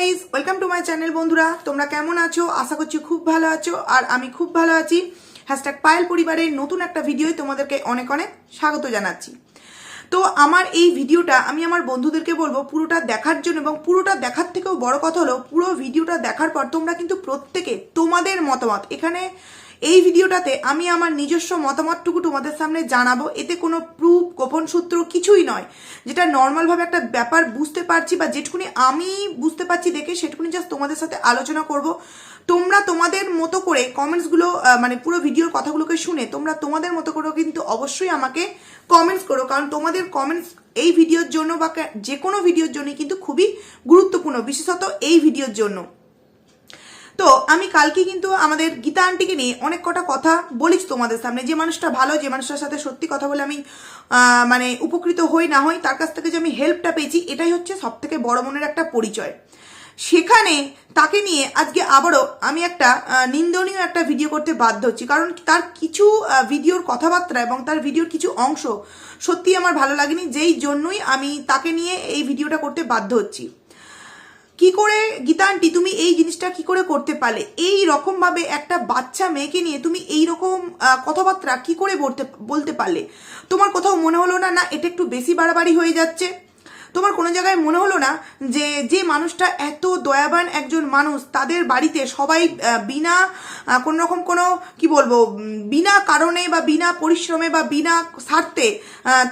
Guys welcome to my channel বন্ধুরা। তোমরা কেমন আছো? আশা করছি খুব ভালো আছো। আর আমি খুব ভালো আছি। হ্যাশট্যাগ পায়েল পরিবারের নতুন একটা ভিডিওয় তোমাদেরকে অনেক অনেক স্বাগত জানাচ্ছি। তো আমার এই ভিডিওটা আমি আমার বন্ধুদেরকে বলব, পুরোটা দেখার জন্য এবং পুরোটা দেখার থেকেও বড় কথা হলো, পুরো ভিডিওটা দেখার পর তোমরা কিন্তু প্রত্যেকে তোমাদের মতামত, এখানে এই ভিডিওটাতে আমি আমার নিজস্ব মতামতটুকু তোমাদের সামনে জানাব। এতে কোনো প্রুফ, গোপন সূত্র কিছুই নয়। যেটা নর্মালভাবে একটা ব্যাপার বুঝতে পারছি বা যেটুকুনি আমি বুঝতে পারছি দেখে সেটুকুনি জাস্ট তোমাদের সাথে আলোচনা করব। তোমরা তোমাদের মতো করে কমেন্টসগুলো মানে পুরো ভিডিওর কথাগুলোকে শুনে তোমরা তোমাদের মতো করেও কিন্তু অবশ্যই আমাকে কমেন্টস করো। কারণ তোমাদের কমেন্টস এই ভিডিওর জন্য বা যে কোনো ভিডিওর জন্য কিন্তু খুবই গুরুত্বপূর্ণ। বিশেষত এই ভিডিওর জন্য। তো আমি কালকে কিন্তু আমাদের গীতা আন্টিকে নিয়ে অনেক কটা কথা বলেছি তোমাদের সামনে। যে মানুষটা ভালো, যে মানুষটার সাথে সত্যি কথা বলে আমি মানে উপকৃত হই না হই, তার কাছ থেকে যে আমি হেল্পটা পেয়েছি, এটাই হচ্ছে সব থেকে বড় মনের একটা পরিচয়। সেখানে তাকে নিয়ে আজকে আবারও আমি একটা নিন্দনীয় একটা ভিডিও করতে বাধ্য হচ্ছি। কারণ তার কিছু ভিডিওর কথাবার্তা এবং তার ভিডিওর কিছু অংশ সত্যি আমার ভালো লাগেনি, যেই জন্যই আমি তাকে নিয়ে এই ভিডিওটা করতে বাধ্য হচ্ছি। কি করে গীতান্টি তুমি এই জিনিসটা কি করে করতে পারলে? এই রকম ভাবে একটা বাচ্চা মেয়েকে নিয়ে তুমি এই রকম কথাবার্তা কি করে বলতে বলতে পারলে? তোমার কোথাও মনে হলো না না, এটা একটু বেশি বাড়াবাড়ি হয়ে যাচ্ছে? তোমার কোনো জায়গায় মনে হলো না যে যে মানুষটা এত দয়াবান একজন মানুষ, তাদের বাড়িতে সবাই বিনা কোনো রকম কোনো, কি বলব বিনা কারণে বা বিনা পরিশ্রমে বা বিনা স্বার্থে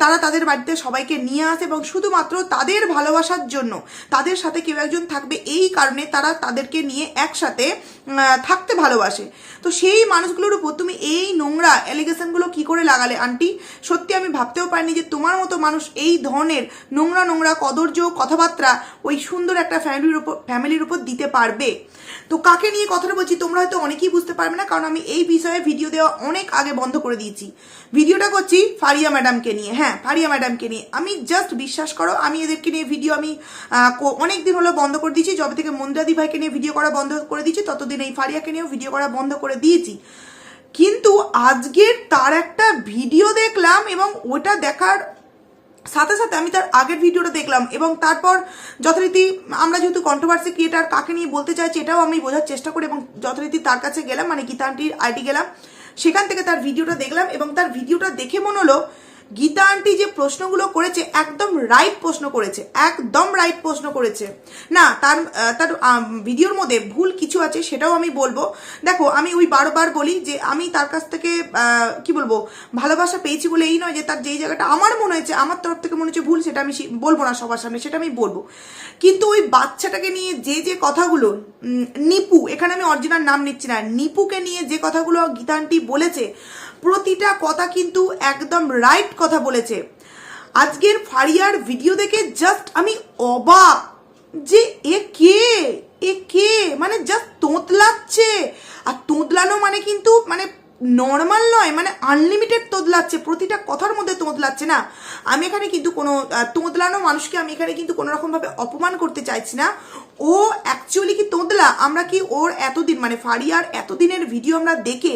তারা তাদের বাড়িতে সবাইকে নিয়ে আসে এবং শুধুমাত্র তাদের ভালোবাসার জন্য, তাদের সাথে কেউ একজন থাকবে, এই কারণে তারা তাদেরকে নিয়ে একসাথে থাকতে ভালোবাসে। তো সেই মানুষগুলোর উপর তুমি এই নোংরা অ্যালিগেশনগুলো কি করে লাগালে? আন্টি, সত্যি আমি ভাবতেও পারিনি যে তোমার মতো মানুষ এই ধরনের নোংরা নোংরা কদর্য কথাবার্তা ওই সুন্দর একটা ফ্যামিলির উপর ফ্যামিলির উপর দিতে পারবে। তো কাকে নিয়ে কথাটা বলছি, তোমরা হয়তো অনেকেই বুঝতে পারবে না, কারণ আমি এই বিষয়ে ভিডিও দেওয়া অনেক আগে বন্ধ করে দিয়েছি। ভিডিওটা করছি ফারিয়া ম্যাডামকে নিয়ে। হ্যাঁ ফারিয়া ম্যাডামকে নিয়ে। আমি জাস্ট বিশ্বাস করো, আমি এদেরকে নিয়ে ভিডিও আমি অনেক দিন হলো বন্ধ করে দিয়েছি। যবে থেকে মন্দাদি ভাইকে নিয়ে ভিডিও করা বন্ধ করে দিয়েছি, ততদিন এই ফারিয়াকে নিয়েও ভিডিও করা বন্ধ করে দিয়েছি। কিন্তু আজকের তার একটা ভিডিও দেখলাম এবং ওটা দেখার সাথে সাথে আমি তার আগের ভিডিওটা দেখলাম এবং তারপর যথারীতি আমরা যেহেতু কন্ট্রোভার্সি ক্রিয়েটার কাকে নিয়ে বলতে চাইছি এটাও আমি বোঝার চেষ্টা করি এবং যথারীতি তার কাছে গেলাম মানে গীতান্টির আইডি গেলাম, সেখান থেকে তার ভিডিওটা দেখলাম এবং তার ভিডিওটা দেখে মনে হলো গীতা আন্টি যে প্রশ্নগুলো করেছে, একদম রাইট প্রশ্ন করেছে, একদম রাইট প্রশ্ন করেছে। না, তার তার ভিডিওর মধ্যে ভুল কিছু আছে সেটাও আমি বলব। দেখো, আমি ওই বারবার বলি যে আমি তার কাছ থেকে কি বলব, ভালোবাসা পেয়েছি বলে এই নয় যে তার যেই জায়গাটা আমার মনে হয়েছে, আমার তরফ থেকে মনে হচ্ছে ভুল, সেটা আমি বলব না সবার সামনে, সেটা আমি বলব। কিন্তু ওই বাচ্চাটাকে নিয়ে যে যে কথাগুলো নিপু, এখানে আমি অরিজিনাল নাম নিচ্ছি না, নিপুকে নিয়ে যে কথাগুলো গীতান্টি বলেছে প্রতিটা কথা কিন্তু একদম রাইট কথা বলেছে। আজকের ফারিয়ার ভিডিও দেখে জাস্ট আমি অবাক যে এ কে মানে জাস্ট তোতলাচ্ছে আর তোতলানো মানে কিন্তু মানে নর্মাল নয় মানে আনলিমিটেড তোতলাচ্ছে প্রতিটা কথার মধ্যে তোতলাচ্ছে না। আমি এখানে কিন্তু কোনো আহ, তোতলানো মানুষকে আমি এখানে কিন্তু কোনো রকমভাবে অপমান করতে চাইছি না। ও অ্যাকচুয়ালি কি তোতলা আমরা কি ওর এতদিন মানে ফারিয়ার এতদিনের ভিডিও আমরা দেখে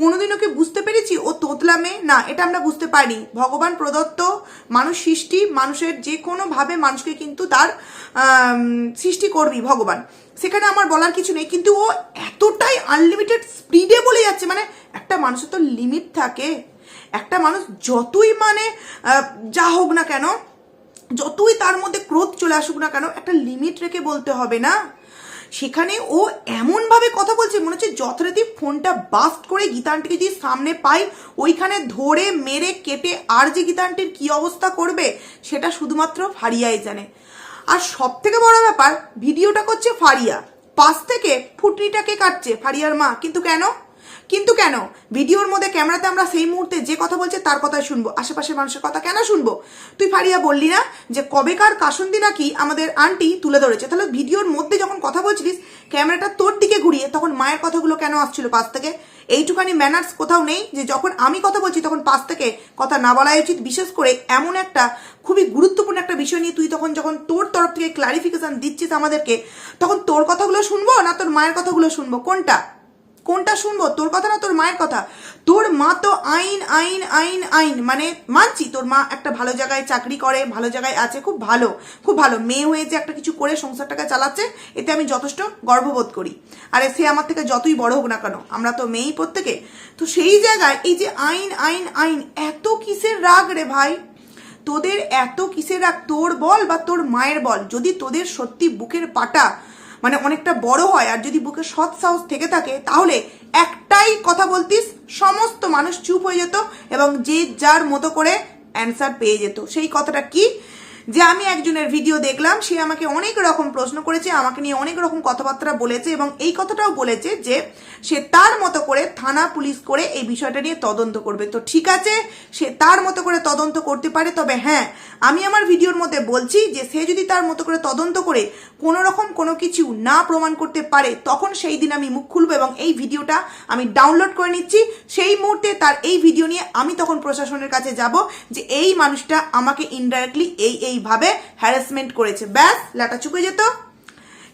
কোনোদিন ওকে বুঝতে পেরেছি ও তোতলা মেয়ে? না এটা আমরা বুঝতে পারি ভগবান প্রদত্ত মানুষ সৃষ্টি মানুষের যে কোনোভাবে মানুষকে কিন্তু তার সৃষ্টি করবি ভগবান। সেখানে আমার বলার কিছু নেই, কিন্তু ও এতটাই আনলিমিটেড স্পিডে বলে যাচ্ছে। মানে একটা মানুষের তো লিমিট থাকে। একটা মানুষ যতই মানে যা হোক না কেন, যতই তার মধ্যে ক্রোধ চলে আসুক না কেন, একটা লিমিট রেখে বলতে হবে না। সেখানে ও এমনভাবে কথা বলছে, মনে হচ্ছে যথারীতি ফোনটা বাস্ট করে গীতানটিকে যদি সামনে পাই, ওইখানে ধরে মেরে কেটে আর যে গীতানটির কি অবস্থা করবে, সেটা শুধুমাত্র ফারিয়াই জানে। আর সব থেকে বড় ব্যাপার, ভিডিওটা করছে ফারিয়া। পাশ থেকে ফুটনিটাকে কাটছে? ফারিয়ার মা। কিন্তু কেন? কিন্তু কেন? ভিডিওর মধ্যে ক্যামেরাতে আমরা সেই মুহূর্তে যে কথা বলছে তার কথাই শুনব। আশেপাশের মানুষের কথা কেন শুনব? তুই ফারিয়া বললি না যে কবেকার কাসন্দি নাকি আমাদের আন্টি তুলে ধরেছে? তাহলে ভিডিওর মধ্যে যখন কথা বলছিলিস, ক্যামেরাটা তোর দিকে ঘুরিয়ে তখন মায়ের কথাগুলো কেন আসছিল পাশ থেকে? এইটুখানি ম্যানার্স কোথাও নেই যে যখন আমি কথা বলছি তখন পাশ থেকে কথা না বলাই উচিত। বিশেষ করে এমন একটা খুবই গুরুত্বপূর্ণ একটা বিষয় নিয়ে তুই তখন যখন তোর তরফ থেকে ক্লারিফিকেশান দিচ্ছিস আমাদেরকে, তখন তোর কথাগুলো শুনব না তোর মায়ের কথাগুলো শুনব? কোনটা? কোনটা শুনব? তোর কথা না, তোর মায়ের কথা। তোর মা তো আইন আইন আইন আইন। মানে মানছি, তোর মা একটা ভালো জায়গায় চাকরি করে, ভালো জায়গায় আছে, খুব ভালো। খুব ভালো। মেয়ে হয়েছে একটা কিছু করে সংসারটাকে চালাচ্ছে, এতে আমি যথেষ্ট গর্ববোধ করি। আরে সে আমার থেকে যতই বড় হোক না কেন, আমরা তো মেয়েই প্রত্যেকে। তো সেই জায়গায় এই যে আইন আইন আইন, এত কিসের রাগ রে ভাই? তোদের এত কিসের রাগ? তোর বল বা তোর মায়ের বল? যদি তোদের সত্যি বুকের পাটা মানে অনেকটা বড় হয়, আর যদি বুকে সৎ সাহস থেকে থাকে, তাহলে একটাই কথা বলতিস, সমস্ত মানুষ চুপ হয়ে যেত এবং যে যার মতো করে অ্যান্সার পেয়ে যেত। সেই কথাটা কি? যে আমি একজনের ভিডিও দেখলাম, সে আমাকে অনেক রকম প্রশ্ন করেছে, আমাকে নিয়ে অনেক রকম কথাবার্তা বলেছে এবং এই কথাটাও বলেছে যে সে তার মতো করে থানা পুলিশ করে এই বিষয়টা নিয়ে তদন্ত করবে। তো ঠিক আছে, সে তার মতো করে তদন্ত করতে পারে, তবে হ্যাঁ আমি আমার ভিডিওর মধ্যে বলছি যে সে যদি তার মতো করে তদন্ত করে কোনো রকম কোনো কিছু না প্রমাণ করতে পারে, তখন সেই দিন আমি মুখ খুলবো এবং এই ভিডিওটা আমি ডাউনলোড করে নিচ্ছি। সেই মুহূর্তে তার এই ভিডিও নিয়ে আমি তখন প্রশাসনের কাছে যাব যে এই মানুষটা আমাকে ইনডাইরেক্টলি এই এইভাবে হ্যারাসমেন্ট করেছে। ব্যাস লেটা চুকে যেত।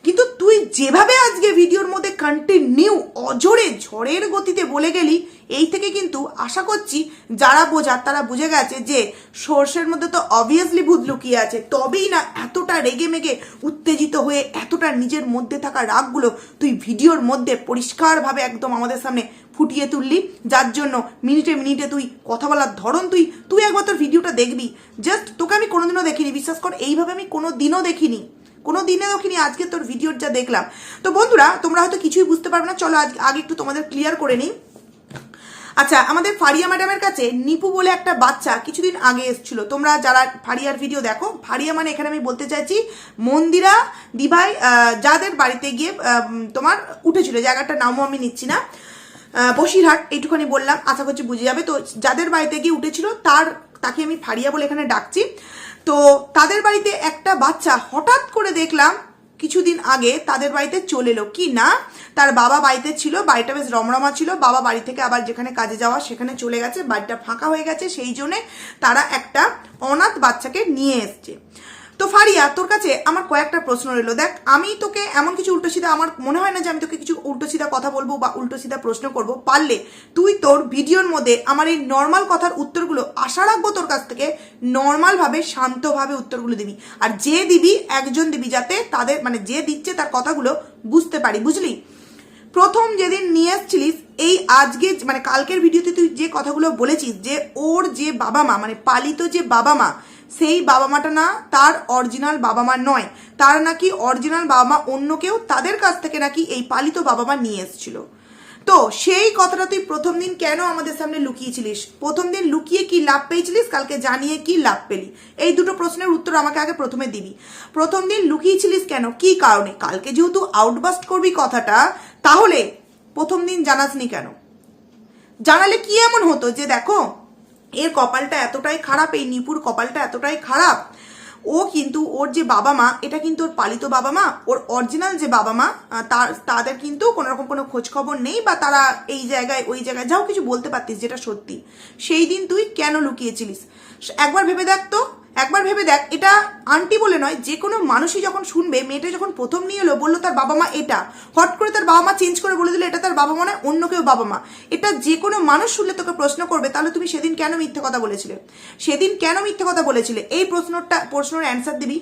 কিন্তু তুই যেভাবে আজকে ভিডিওর মধ্যে কন্টিনিউ অজরে ঝড়ের গতিতে বলে গেলি, এই থেকে কিন্তু আশা করছি যারা বোঝার তারা বুঝে গেছে যে সর্ষের মধ্যে তো অবভিয়াসলি ভূত লুকিয়ে আছে, তবেই না এতটা রেগে মেগে উত্তেজিত হয়ে এতটা নিজের মধ্যে থাকা রাগগুলো তুই ভিডিওর মধ্যে পরিষ্কারভাবে একদম আমাদের সামনে ফুটিয়ে তুললি। যার জন্য মিনিটে মিনিটে তুই কথা বলার ধরন তুই তুই একবার তোর ভিডিওটা দেখবি। জাস্ট তোকে আমি কোনোদিনও দেখিনি, বিশ্বাস কর, এইভাবে আমি কোনো দিনও দেখিনি। কোনো দিনে দেখিনি, আজকে তোর ভিডিওর যা দেখলাম। তো বন্ধুরা, তোমরা হয়তো কিছুই বুঝতে পারবে না, চলো আগে একটু তোমাদের ক্লিয়ার করে নিই। আচ্ছা আমাদের ফারিয়া ম্যাডামের কাছে নিপু বলে একটা বাচ্চা কিছুদিন আগে এসেছিল। তোমরা যারা ফারিয়ার ভিডিও দেখো, ফারিয়া মানে এখানে আমি বলতে চাইছি মন্দিরা, দিভাই যাদের বাড়িতে গিয়ে তোমার উঠেছিল, জায়গাটার নামও আমি নিচ্ছি না। বসিরহাট, এইটুখানি বললাম, আশা করছি বুঝে যাবে। তো যাদের বাড়িতে গিয়ে উঠেছিল, তার তাকে আমি ফারিয়া বলে এখানে ডাকছি। তো তাদের বাড়িতে একটা বাচ্চা হঠাৎ করে দেখলাম কিছুদিন আগে তাদের বাড়িতে চলে এলো। কি না? তার বাবা বাড়িতে ছিল, বাড়িটা বেশ রমরমা ছিল। বাবা বাড়ি থেকে আবার যেখানে কাজে যাওয়া সেখানে চলে গেছে, বাড়িটা ফাঁকা হয়ে গেছে। সেই জন্যে তারা একটা অনাথ বাচ্চাকে নিয়ে এসছে। তো ফারিয়া, তোর কাছে আমার কয়েকটা প্রশ্ন রইল। দেখ, আমি তোকে এমন কিছু উল্টো সিধা, আমার মনে হয় না যে আমি তোকে কিছু উল্টো সিধা কথা বলব বা উল্টো সিধা প্রশ্ন করব। পারলে তুই তোর ভিডিওর মধ্যে আমার এই নর্মাল কথার উত্তরগুলো আশা রাখব তোর কাছ থেকে নর্মালভাবে শান্তভাবে উত্তরগুলো দিবি। আর যে দিবি, একজন দিবি যাতে তাদের মানে যে দিচ্ছে তার কথাগুলো বুঝতে পারি। বুঝলি? প্রথম যেদিন নিয়ে এসছিলিস, এই আজকে মানে কালকের ভিডিওতে তুই যে কথাগুলো বলেছিস, যে ওর যে বাবা মা মানে পালিত যে বাবা মা সেই বাবা মাটা না তার অরিজিনাল বাবা মা নয়। তার নাকি অরিজিনাল বাবা মা অন্য কেউ তাদের কাছ থেকে নাকি এই পালিত বাবা মা নিয়ে এসেছিল। তো সেই কথাটা তুই প্রথম দিন কেন আমাদের সামনে লুকিয়েছিলিস? প্রথম দিন লুকিয়ে কি লাভ পেয়েছিলিস? কালকে জানিয়ে কি লাভ পেলি? এই দুটো প্রশ্নের উত্তর আমাকে আগে প্রথমে দিবি। প্রথম দিন লুকিয়েছিলিস কেন? কি কারণে? কালকে যেহেতু আউটবাস্ট করবি কথাটা, তাহলে প্রথম দিন জানাসনি কেন? জানালে কি এমন হতো যে দেখো এর কপালটা এতটাই খারাপ, এই নিপুর কপালটা এতটাই খারাপ, ও কিন্তু ওর যে বাবা মা, এটা কিন্তু ওর পালিত বাবা মা, ওর অরিজিনাল যে বাবা মা তার, তাদের কিন্তু কোনো রকম কোনো খোঁজখবর নেই বা তারা এই জায়গায়, ওই জায়গায় যাও কিছু বলতে পারতিস যেটা সত্যি। সেই দিন তুই কেন লুকিয়েছিলিস? একবার ভেবে দেখ তো একবার ভেবে দেখ, এটা আন্টি বলে নয়, যে কোনো মানুষই যখন শুনবে, মেয়েটা যখন প্রথম নিয়ে এলো, বলল তার বাবা মা এটা, হট করে তার বাবা মা চেঞ্জ করে বলে দিলে, এটা তার বাবা মা নয়, অন্য কেউ বাবা মা। এটা যে কোনো মানুষ শুনলে তোকে প্রশ্ন করবে, তাহলে তুমি সেদিন কেন মিথ্যে কথা বলেছিলে? সেদিন কেন মিথ্যে কথা বলেছিলে? এই প্রশ্নটা, প্রশ্নের অ্যান্সার দিবি।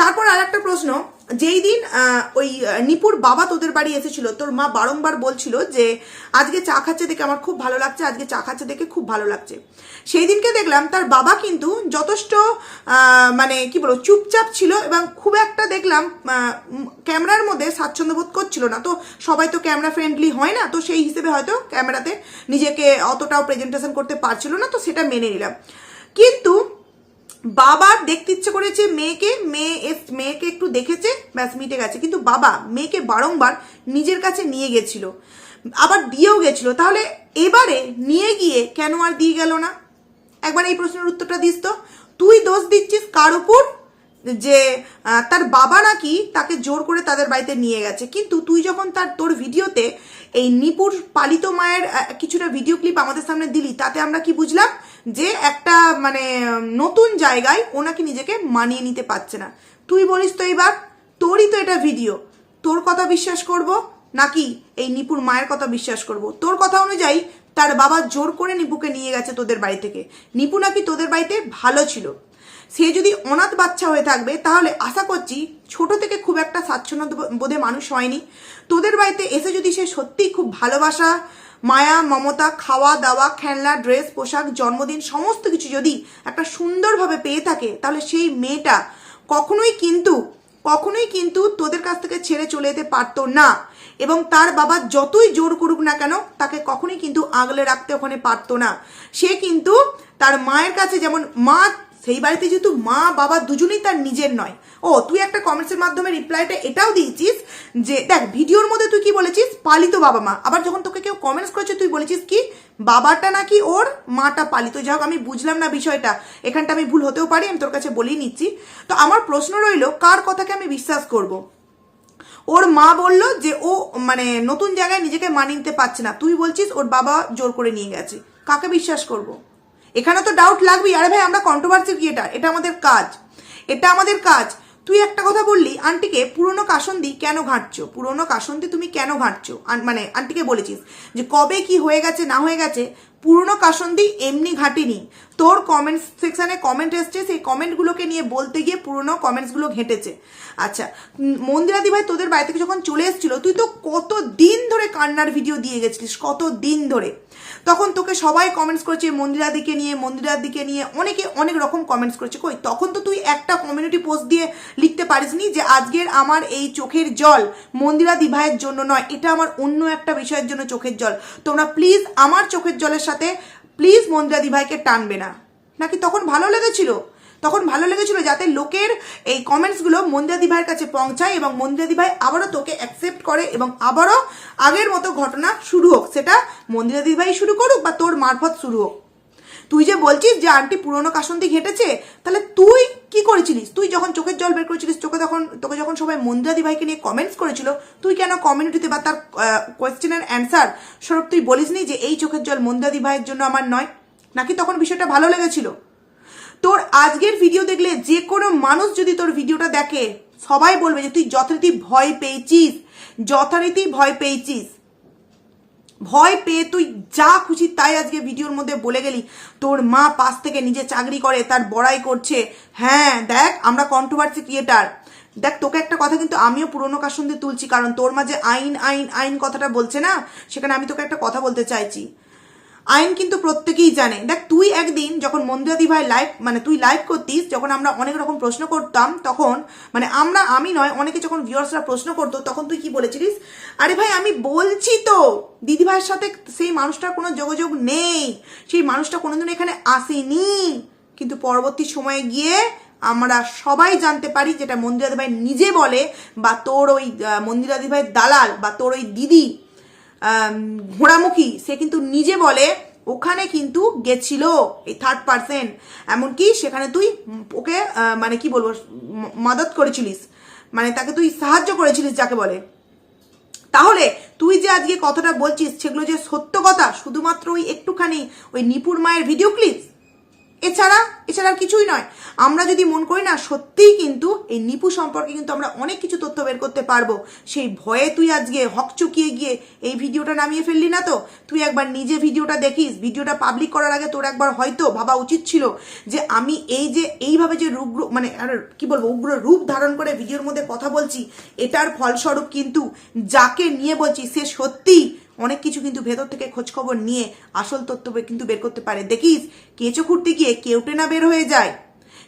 তারপর আর একটা প্রশ্ন, যেই দিন ওই নিপুর বাবা তোদের বাড়ি এসেছিল, তোর মা বারংবার বলছিল যে, আজকে চা খাচ্ছে দেখে আমার খুব ভালো লাগছে, আজকে চা খাচ্ছে দেখে খুব ভালো লাগছে। সেই দিনকে দেখলাম তার বাবা কিন্তু যথেষ্ট মানে কি বলব, চুপচাপ ছিল এবং খুব একটা দেখলাম ক্যামেরার মধ্যে স্বাচ্ছন্দ্য বোধ করছিল না। তো সবাই তো ক্যামেরা ফ্রেন্ডলি হয় না, তো সেই হিসেবে হয়তো ক্যামেরাতে নিজেকে অতটাও প্রেজেন্টেশন করতে পারছিল না, তো সেটা মেনে নিলাম। কিন্তু বাবার দেখতে ইচ্ছে করেছে মেয়েকে, মেয়ে এস- মেয়েকে একটু দেখেছে, ব্যাস মিটে গেছে। কিন্তু বাবা মেয়েকে বারংবার নিজের কাছে নিয়ে গেছিল। আবার দিয়েও গেছিল। তাহলে এবারে নিয়ে গিয়ে কেন আর দিয়ে গেল না? একবার এই প্রশ্নের উত্তরটা দিস তো। তুই দোষ দিচ্ছিস কার উপর? যে তার বাবা নাকি তাকে জোর করে তাদের বাড়িতে নিয়ে গেছে। কিন্তু তুই যখন তার, তোর ভিডিওতে এই নিপুর পালিত মায়ের কিছুটা ভিডিও ক্লিপ আমাদের সামনে দিলি, তাতে আমরা কি বুঝলাম যে একটা মানে নতুন জায়গায় ও নাকি নিজেকে মানিয়ে নিতে পারছে না। তুই বলিস তো এইবার তোরই তো এটা ভিডিও তোর কথা বিশ্বাস করব নাকি এই নিপুর মায়ের কথা বিশ্বাস করব? তোর কথা অনুযায়ী তার বাবা জোর করে নিপুকে নিয়ে গেছে তোদের বাড়ি থেকে। নিপু নাকি তোদের বাড়িতে ভালো ছিল। সে যদি অনাথ বাচ্চা হয়ে থাকবে, তাহলে আশা করছি ছোট থেকে খুব একটা স্বাচ্ছন্দ্য বোধে মানুষ হয়নি। তোদের বাড়িতে এসে যদি সে সত্যিই খুব ভালোবাসা, মায়া, মমতা, খাওয়া দাওয়া, খেলনা, ড্রেস, পোশাক, জন্মদিন, সমস্ত কিছু যদি একটা সুন্দরভাবে পেয়ে থাকে, তাহলে সেই মেয়েটা কখনোই কিন্তু কখনোই কিন্তু তোদের কাছ থেকে ছেড়ে চলে যেতে পারতো না। এবং তার বাবা যতই জোর করুক না কেন, তাকে কখনোই কিন্তু আগলে রাখতে ওখানে পারতো না। সে কিন্তু তার মায়ের কাছে যেমন মা সেই বাড়িতে যেহেতু মা, বাবা দুজনেই তার নিজের নয়। ও, তুই একটা কমেন্টসের মাধ্যমে রিপ্লাইটা এটাও দিয়েছিস যে, দেখ, ভিডিওর মধ্যে তুই কি বলেছিস? পালিত বাবা মা। আবার যখন তোকে কেউ কমেন্টস করেছে, তুই বলেছিস কি, বাবাটা নাকি ওর মাটা পালিত? যাই হোক, আমি বুঝলাম না বিষয়টা। এখানটা আমি ভুল হতেও পারি, আমি তোর কাছে বলেই নিচ্ছি। তো আমার প্রশ্ন রইল, কার কথাকে আমি বিশ্বাস করব? ওর মা বলল যে, ও মানে নতুন জায়গায় নিজেকে মানিয়ে নিতে পারছে না। তুই বলছিস ওর বাবা জোর করে নিয়ে গেছে। কাকে বিশ্বাস করব। এখানে তো ডাউট লাগবেই। আরে ভাই, আমরা কন্ট্রোভার্সি ক্রিয়েটার এটা? আমাদের কাজ। এটা আমাদের কাজ। তুই একটা কথা বললি, আন্টিকে, পুরনো কাসন্দি কেন ঘাঁটছো? পুরনো কাসন্দি তুমি কেন ঘাঁটছো? মানে আন্টিকে বলেছিস যে, কবে কি হয়ে গেছে, না হয়ে গেছে পুরনো কাসন্দি এমনি ঘাটিনি। তোর কমেন্ট সেকশানে কমেন্ট এসছে, সেই কমেন্টগুলোকে নিয়ে বলতে গিয়ে পুরনো কমেন্টসগুলো ঘেঁটেছে। আচ্ছা মন্দিরাদি ভাই, তোদের বাড়ি থেকে যখন চলে এসেছিল, তুই তো কত দিন ধরে কান্নার ভিডিও দিয়ে গেছিলিস, কত দিন ধরে। তখন তোকে সবাই কমেন্টস করেছে, মন্দিরাদিকে নিয়ে মন্দিরাদিকে নিয়ে, অনেকে অনেক রকম কমেন্টস করেছে। কই, তখন তো তুই একটা কমিউনিটি পোস্ট দিয়ে লিখতে পারিসনি যে আজকের আমার এই চোখের জল মন্দিরাদি ভাইয়ের জন্য নয়, এটা আমার অন্য একটা বিষয়ের জন্য চোখের জল। তোমরা প্লিজ আমার চোখের জলের সাথে প্লিজ মন্দিরাদি ভাইকে টানবে না। নাকি তখন ভালো লেগেছিল? তখন ভালো লেগেছিল যাতে লোকের এই কমেন্টসগুলো মন্দিরাদি ভাইয়ের কাছে পৌঁছায় এবং মন্দিরাদি ভাই আবারও তোকে অ্যাকসেপ্ট করে এবং আবারও আগের মতো ঘটনা শুরু হোক। সেটা মন্দিরাদি ভাই শুরু করুক বা তোর মারফত শুরু হোক। তুই যে বলছিস যে আন্টি পুরনো কাসন্তি ঘেটেছে, তাহলে তুই কি করেছিলিস? তুই যখন চোখের জল বের করেছিলিস চোখে তখন, তোকে যখন সবাই মন্দিরাদি ভাইকে নিয়ে কমেন্টস করেছিল, তুই কেন কমিউনিটিতে বা তার কোয়েশ্চেনের অ্যান্সার স্বরূপ তুই বলিসনি যে এই চোখের জল মন্দিরাদি ভাইয়ের জন্য আমার নয়? নাকি তখন বিষয়টা ভালো লেগেছিল? তোর আজকের ভিডিও দেখলে যে কোনো মানুষ যদি তোর ভিডিওটা দেখে, সবাই বলবে যে তুই যথারীতি ভয় পেয়েছিস, যথারীতি ভয় পেয়েছিস। ভয় পেয়ে তুই যা খুশি তাই আজকে ভিডিওর মধ্যে বলে গেলি। তোর মা পাশ থেকে নিজে চাকরি করে, তার বড়াই করছে। হ্যাঁ দেখ, আমরা কন্ট্রোভার্সি ক্রিয়েটার দেখ, তোকে একটা কথা কিন্তু আমিও পুরনো সঙ্গে তুলছি, কারণ তোর মাঝে আইন আইন আইন কথাটা বলছে না, সেখানে আমি তোকে একটা কথা বলতে চাইছি। আইন কিন্তু প্রত্যেকেই জানে। দেখ, তুই একদিন যখন মন্দিরাদি ভাই লাইভ মানে তুই লাইভ করতিস, যখন আমরা অনেক রকম প্রশ্ন করতাম, তখন মানে আমরা, আমি নয়, অনেকে যখন ভিউয়ার্সরা প্রশ্ন করতো, তখন তুই কি বলেছিলিস? আরে ভাই, আমি বলছি তো। দিদি ভাইয়ের সাথে সেই মানুষটার কোনো যোগাযোগ নেই। সেই মানুষটা কোনোদিন এখানে আসেনি। কিন্তু পরবর্তী সময়ে গিয়ে আমরা সবাই জানতে পারি যেটা মন্দিরাদি ভাই নিজে বলে, বা তোর ওই মন্দিরাদি ভাইয়ের দালাল, বা তোর ওই দিদি ঘোড়ামুখী, সে কিন্তু নিজে বলে, ওখানে কিন্তু গেছিল এই থার্ড পার্সেন এমনকি সেখানে তুই ওকে মানে কি বলব, মদত করেছিলিস। মানে তাকে তুই সাহায্য করেছিলিস যাকে বলে। তাহলে তুই যে আজকে কথাটা বলছিস, সেগুলো যে সত্য কথা, শুধুমাত্র ওই একটুখানি ওই নিপুর মায়ের ভিডিও ক্লিপ এছাড়া এছাড়া আর কিছুই নয়। আমরা যদি মন করি না, সত্যিই কিন্তু এই নিপু সম্পর্কে কিন্তু আমরা অনেক কিছু তথ্য বের করতে পারব। সেই ভয়ে তুই আজকে হক চুকিয়ে গিয়ে এই ভিডিওটা নামিয়ে ফেললি না তো? তুই একবার নিজে ভিডিওটা দেখিস। ভিডিওটা পাবলিক করার আগে তোর একবার হয়তো ভাবা উচিত ছিল যে আমি এই যে, এইভাবে যে রূপ মানে কি বলব, উগ্র রূপ ধারণ করে ভিডিওর মধ্যে কথা বলছি, এটার ফলস্বরূপ কিন্তু যাকে নিয়ে বলছি, সে সত্যিই অনেক কিছু কিন্তু ভেতর থেকে খোঁজ খবর নিয়ে আসল তথ্য কিন্তু বের করতে পারে। দেখিস, কেঁচো খুঁড়তে গিয়ে কেউটে না বের হয়ে যায়।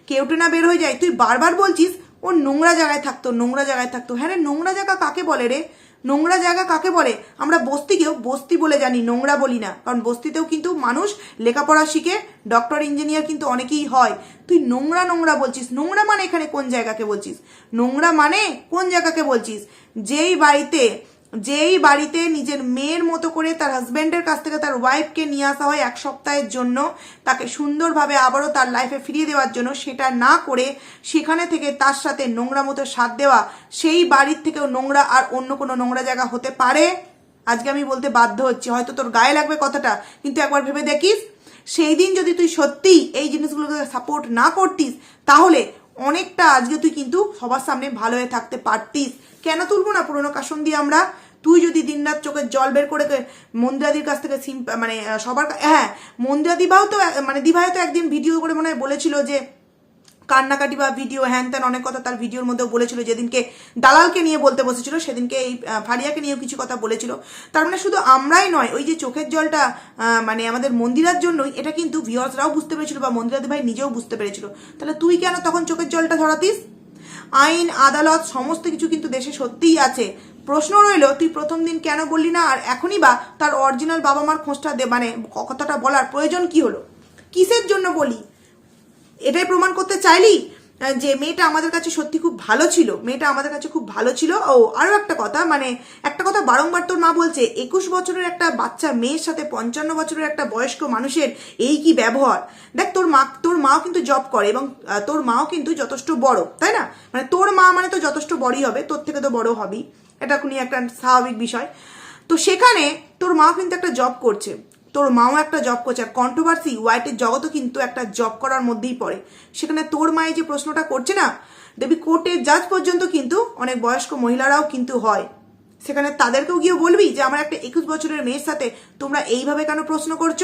কেউটে না বের হয়ে যায়। তুই বারবার বলছিস, ও নোংরা জায়গায় থাকতো, নোংরা জায়গায় থাকতো। হ্যাঁ রে, নোংরা জায়গা কাকে বলে রে? নোংরা জায়গা কাকে বলে? আমরা বস্তিকেও বস্তি বলে জানি, নোংরা বলি না। কারণ বস্তিতেও কিন্তু মানুষ লেখাপড়া শিখে, ডক্টর, ইঞ্জিনিয়ার কিন্তু অনেকেই হয়। তুই নোংরা নোংরা বলছিস। নোংরা মানে এখানে কোন জায়গাকে বলছিস? নোংরা মানে কোন জায়গাকে বলছিস? যেই বাড়িতে যেই বাড়িতে নিজের মেয়ের মতো করে তার হাজব্যান্ডের কাছ থেকে তার ওয়াইফকে নিয়ে আসা হয় এক সপ্তাহের জন্য, তাকে সুন্দরভাবে আবারও তার লাইফে ফিরিয়ে দেওয়ার জন্য, সেটা না করে সেখানে থেকে তার সাথে নোংরা মতো সাথ দেওয়া, সেই বাড়ির থেকেও নোংরা আর অন্য কোনো নোংরা জায়গা হতে পারে? আজকে আমি বলতে বাধ্য হচ্ছি। হয়তো তোর গায়ে লাগবে কথাটা, কিন্তু একবার ভেবে দেখিস। সেই দিন যদি তুই সত্যিই এই জিনিসগুলোকে সাপোর্ট না করতিস, তাহলে অনেকটা আজকে তুই কিন্তু সবার সামনে ভালো হয়ে থাকতে পারতিস। কেন তুলবো না পুরোনো কাসন দিয়ে আমরা? তুই যদি দিনরাত চোখের জল বের করে মন্দিরাদির কাছ থেকে মানে সবার হ্যাঁ মন্দিরা দিবাও তো মানে দিভাই তো একদিন ভিডিও করে মনে হয় বলেছিল যে, কান্নাকাটি বা ভিডিও হ্যান ত্যান অনেক কথা তার ভিডিওর মধ্যেও বলেছিল। যেদিনকে দালালকে নিয়ে বলতে বসেছিল, সেদিনকে এই ফারিয়াকে নিয়েও কিছু কথা বলেছিল। তার মানে শুধু আমরাই নয়, ওই যে চোখের জলটা মানে আমাদের মন্দিরার জন্যই, এটা কিন্তু ভিওয়ার্সরাও বুঝতে পেরেছিল বা মন্দিরাদি ভাই নিজেও বুঝতে পেরেছিল। তাহলে তুই কেন তখন চোখের জলটা ধরাতিস? আইন, আদালত, সমস্ত কিছু কিন্তু দেশে সত্যিই আছে। প্রশ্ন রইল, তুই প্রথম দিন কেন বললি না? আর এখনই বা তার অরিজিনাল বাবা মার খোঁজটা দে। মানে কথাটা বলার প্রয়োজন কি হলো? কিসের জন্য বলি? এটাই প্রমাণ করতে চাইলি? যে মেয়েটা আমাদের কাছে সত্যি খুব ভালো ছিল, মেয়েটা আমাদের কাছে খুব ভালো ছিল। ও আরও একটা কথা মানে একটা কথা বারংবার তোর মা বলছে, একুশ বছরের একটা বাচ্চা মেয়ের সাথে পঞ্চান্ন বছরের একটা বয়স্ক মানুষের এই কি ব্যবহার? দেখ, তোর মা, তোর মাও কিন্তু জব করে এবং তোর মাও কিন্তু যথেষ্ট বড়, তাই না? মানে তোর মা মানে তো যথেষ্ট বড়ই হবে, তোর থেকে তো বড় হবেই এটা কোনো একটা স্বাভাবিক বিষয়। তো সেখানে তোর মা কিন্তু একটা জব করছে। তোর মাও একটা জব করছে। আর কন্ট্রোভার্সি হোয়াইটের জগতও কিন্তু একটা জব করার মধ্যেই পড়ে। সেখানে তোর মায়ে যে প্রশ্নটা করছে না দেখবি কোর্টের জাজ পর্যন্ত কিন্তু অনেক বয়স্ক মহিলারাও কিন্তু হয়। সেখানে তাদেরকেও গিয়ে বলবি যে, আমার একটা একুশ বছরের মেয়ের সাথে তোমরা এইভাবে কেন প্রশ্ন করছ?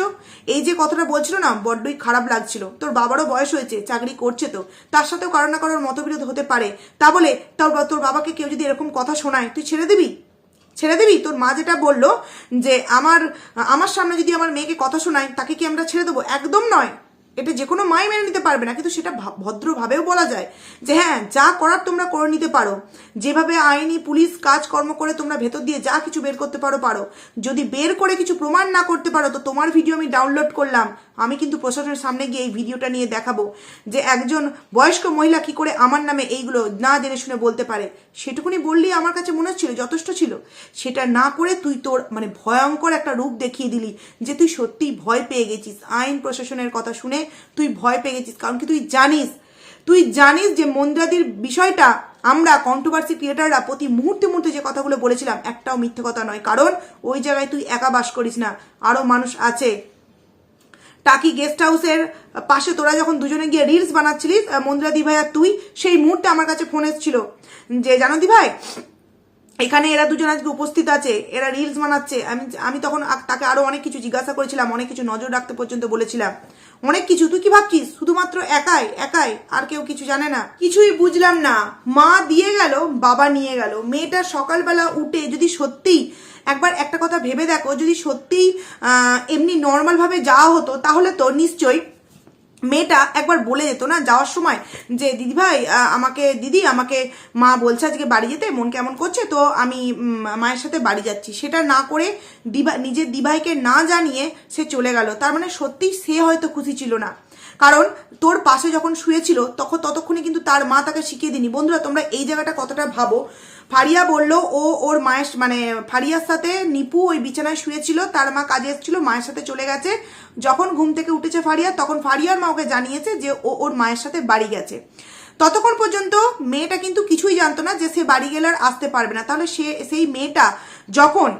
এই যে কথাটা বলছিল না, বড্ডই খারাপ লাগছিল। তোর বাবারও বয়স হয়েছে, চাকরি করছে তো। তার সাথেও কারও না কারোর মতবিরোধ হতে পারে। তা বলে, তোর তোর বাবাকে কেউ যদি এরকম কথা শোনায়, তুই ছেড়ে দিবি? ছেড়ে দিবি? তোর মা যেটা বলল যে, আমার আমার সামনে যদি আমার মেয়েকে কথা শোনায়, তাকে কি আমরা ছেড়ে দেবো? একদম নয়। এটা যে কোনো মাই মেনে নিতে পারবে না, কিন্তু সেটা ভদ্রভাবেও বলা যায় যে হ্যাঁ যা করার তোমরা করে নিতে পারো। যেভাবে আইনি, পুলিশ, কাজকর্ম করে তোমরা ভেতর দিয়ে যা কিছু বের করতে পারো পারো। যদি বের করে কিছু প্রমাণ না করতে পারো, তো তোমার ভিডিও আমি ডাউনলোড করলাম। আমি কিন্তু প্রশাসনের সামনে গিয়ে এই ভিডিওটা নিয়ে দেখাবো যে একজন বয়স্ক মহিলা কি করে আমার নামে এইগুলো না জেনে শুনে বলতে পারে। সেটুকুনি বললি আমার কাছে মনে হচ্ছিল, যথেষ্ট ছিল। সেটা না করে তুই তোর মানে ভয়ঙ্কর একটা রূপ দেখিয়ে দিলি যে তুই সত্যিই ভয় পেয়ে গেছিস। আইন প্রশাসনের কথা শুনে তুই ভয় পেয়ে গেছিস, কারণ কি তুই জানিস তুই জানিস যে মন্দিরাদির বিষয়টা আমরা কন্ট্রোভার্সি ক্রিয়েটাররা প্রতি মুহূর্তে মুহূর্তে যে কথাগুলো বলেছিলাম, একটাও মিথ্যে কথা নয়। কারণ ওই জায়গায় তুই একা বাস করিস না আরও মানুষ আছে। টাকি গেস্ট হাউসের পাশে তোরা যখন দুজনে গিয়ে রিলস বানাচ্ছিলিস মন্দিরা দিভাই আর তুই, সেই মুহূর্তে আমার কাছে ফোন এসেছিল। যে, জানো দিভাই এখানে এরা দুজন আজকে উপস্থিত আছে, এরা রিলস বানাচ্ছে। আমি আমি তখন তাকে আরও অনেক কিছু জিজ্ঞাসা করেছিলাম, অনেক কিছু নজর রাখতে পর্যন্ত বলেছিলাম। অনেক কিছু, তুই কি ভাবছিস? শুধুমাত্র একাই একাই, আর কেউ কিছু জানে না। কিছুই বুঝলাম না। মা দিয়ে গেল, বাবা নিয়ে গেল। মেয়েটা সকালবেলা উঠে যদি সত্যি একবার একটা কথা ভেবে দেখো, যদি সত্যিই এমনি নর্মালভাবে যাওয়া হতো, তাহলে তো নিশ্চয়ই মেয়েটা একবার বলে যেত না যাওয়ার সময় যে দিদিভাই আমাকে, দিদি আমাকে মা বলছে আজকে বাড়ি যেতে, মন কেমন করছে? তো আমি মায়ের সাথে বাড়ি যাচ্ছি। সেটা না করে দিভা নিজের দিভাইকে না জানিয়ে সে চলে গেল। তার মানে সত্যিই সে হয়তো খুশি ছিল না। কারণ তোর পাশে যখন শুয়েছিল তখন ততক্ষণে কিন্তু তার মা তাকে শিখিয়ে দিনি বন্ধুরা, তোমরা এই জায়গাটা কতটা ভাবো? ফারিয়া বলল, ও ওর মায়ের মানে ফারিয়ার সাথে নিপু ওই বিছানায় শুয়েছিল, তার মা কাজে এসেছিল, মায়ের সাথে চলে গেছে। যখন ঘুম থেকে উঠেছে ফারিয়া, তখন ফারিয়ার মা ওকে জানিয়েছে যে ও ওর মায়ের সাথে বাড়ি গেছে। ততক্ষণ পর্যন্ত মেয়েটা কিন্তু কিছুই জানতো না যে সে বাড়ি গেলে আর আসতে পারবে না। তাহলে সে, সেই মেয়েটা যখন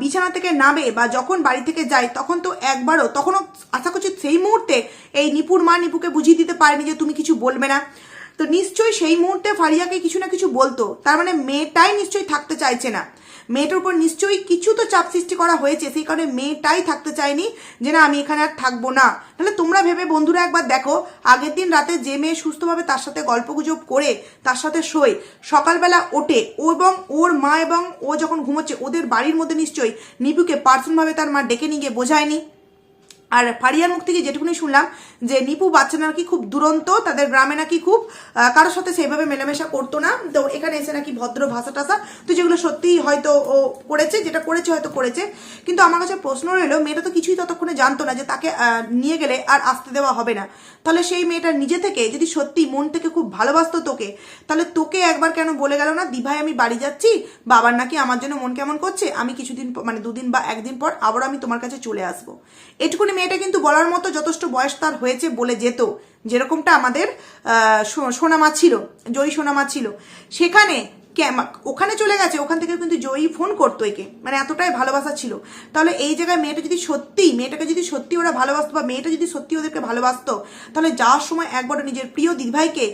বিছানা থেকে নামে বা যখন বাড়ি থেকে যায়, তখন তো একবারও, তখনও আশা করছি সেই মুহূর্তে এই নিপুর মা নিপুকে বুঝিয়ে দিতে পারেনি যে তুমি কিছু বলবে না। তো নিশ্চয়ই সেই মুহূর্তে ফারিয়াকে কিছু না কিছু বলতো। তার মানে মেয়েটাই নিশ্চয়ই থাকতে চাইছে না। মেয়েটার উপর নিশ্চয়ই কিছু তো চাপ সৃষ্টি করা হয়েছে, সেই কারণে মেয়েটাই থাকতে চায়নি যে, না, আমি এখানে আর থাকব না। তাহলে তোমরা ভেবে বন্ধুরা একবার দেখো, আগের দিন রাতে যে মেয়ে সুস্থভাবে তার সাথে গল্পগুজব করে, তার সাথে শোয়, সকালবেলা ওঠে ও এবং ওর মা এবং ও যখন ঘুমোচ্ছে, ওদের বাড়ির মধ্যে নিশ্চয়ই নিপুকে পার্সনভাবে তার মা ডেকে নিয়ে গিয়ে বোঝায়নি। আর ফারিয়ার মুখ থেকে যেটুকুনি শুনলাম, যে নিপু বাচ্চা নাকি খুব দুরন্ত, তাদের গ্রামে নাকি খুব কারোর সাথে সেইভাবে মেলামেশা করতো না। তো এখানে এসে নাকি ভদ্র ভাষা টাষা তো যেগুলো সত্যিই হয়তো ও করেছে, যেটা করেছে হয়তো করেছে। কিন্তু আমার কাছে প্রশ্ন রইল, মেয়েটা তো কিছুই ততক্ষণে জানতো না যে তাকে নিয়ে গেলে আর আসতে দেওয়া হবে না। তাহলে সেই মেয়েটা নিজে থেকে যদি সত্যি মন থেকে খুব ভালোবাসতো তোকে, তাহলে তোকে একবার কেন বলে গেল না, দিভাই আমি বাড়ি যাচ্ছি, বাবার নাকি আমার জন্য মন কেমন করছে, আমি কিছুদিন মানে দুদিন বা একদিন পর আবার আমি তোমার কাছে চলে আসব। এটুকুনি মেয়েটা কিন্তু বলার মতো যথেষ্ট বয়স তার হয়েছে বলে যেত, যেরকমটা আমাদের সোনামা ছিল, জয়ী সোনামা ছিল। সেখানে ওখানে চলে গেছে, ওখান থেকে কিন্তু জয়ী ফোন করতো একে। মানে এতটাই ভালোবাসা ছিল। তাহলে এই জায়গায় মেয়েটা যদি সত্যি, মেয়েটাকে যদি সত্যি ওরা ভালোবাসতো বা মেয়েটা যদি সত্যি ওদেরকে ভালোবাসতো, তাহলে যাওয়ার সময় একবার নিজের প্রিয় দিদিভাইকে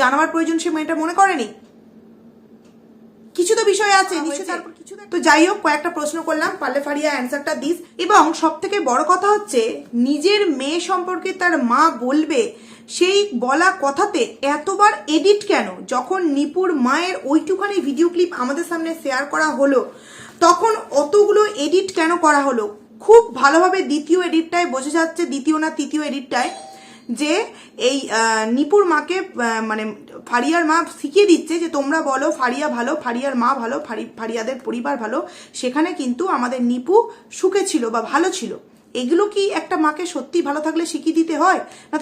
জানাবার প্রয়োজন সে মেয়েটা মনে করেনি? কিছু তো বিষয় আছে নিশ্চয়ই তারপর কিছু তো যাই হোক কয়েকটা প্রশ্ন করলাম পারলে ফারিয়া অ্যান্সারটা দিস। এবং সব থেকে বড় কথা হচ্ছে নিজের মেয়ে সম্পর্কে তার মা বলবে সেই বলা কথাতে এতবার এডিট কেন? যখন নিপুর মায়ের ওইটুখানি ভিডিও ক্লিপ আমাদের সামনে শেয়ার করা হলো তখন অতগুলো এডিট কেন করা হলো? খুব ভালোভাবে দ্বিতীয় এডিটটায় বোঝা যাচ্ছে দ্বিতীয় না তৃতীয় এডিটটায় যে এই নিপুর মাকে মানে ফারিয়ার মা শিখিয়ে দিচ্ছে যে তোমরা বলো ফারিয়া ভালো, ফারিয়ার মা ভালো, ফারি- ফারিয়াদের পরিবার ভালো। সেখানে কিন্তু আমাদের নিপু সুখে ছিল বা ভালো ছিল। এগুলো কি একটা মাকে সত্যি ভালো থাকলে শিখিয়ে দিতে হয়? না,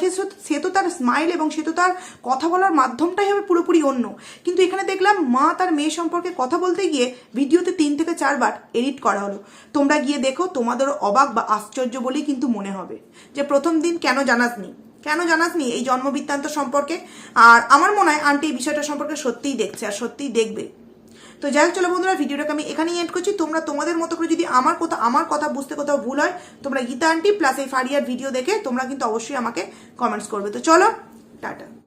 সে তো- তার স্মাইল এবং সে তো তার কথা বলার মাধ্যমটাই হবে পুরোপুরি অন্য। কিন্তু এখানে দেখলাম মা তার মেয়ে সম্পর্কে কথা বলতে গিয়ে ভিডিওতে তিন থেকে চারবার এডিট করা হলো। তোমরা গিয়ে দেখো, তোমাদেরও অবাক বা আশ্চর্য বলেই কিন্তু মনে হবে যে প্রথম দিন কেন জানাসনি? কেন জানাসনি এই জন্মবৃত্তান্ত সম্পর্কে? আর আমার মনে হয় আন্টি এই বিষয়টা সম্পর্কে সত্যিই দেখছে আর সত্যিই দেখবে। তো যাই হোক, চলো বন্ধুরা, ভিডিওটাকে আমি এখানেই এড করছি। তোমরা তোমাদের মতো করে যদি আমার কথা আমার কথা বুঝতে কোথাও ভুল হয়, তোমরা গীতা আন্টি প্লাস এই ফারিয়ার ভিডিও দেখে তোমরা কিন্তু অবশ্যই আমাকে কমেন্টস করবে। তো চলো, টাটা।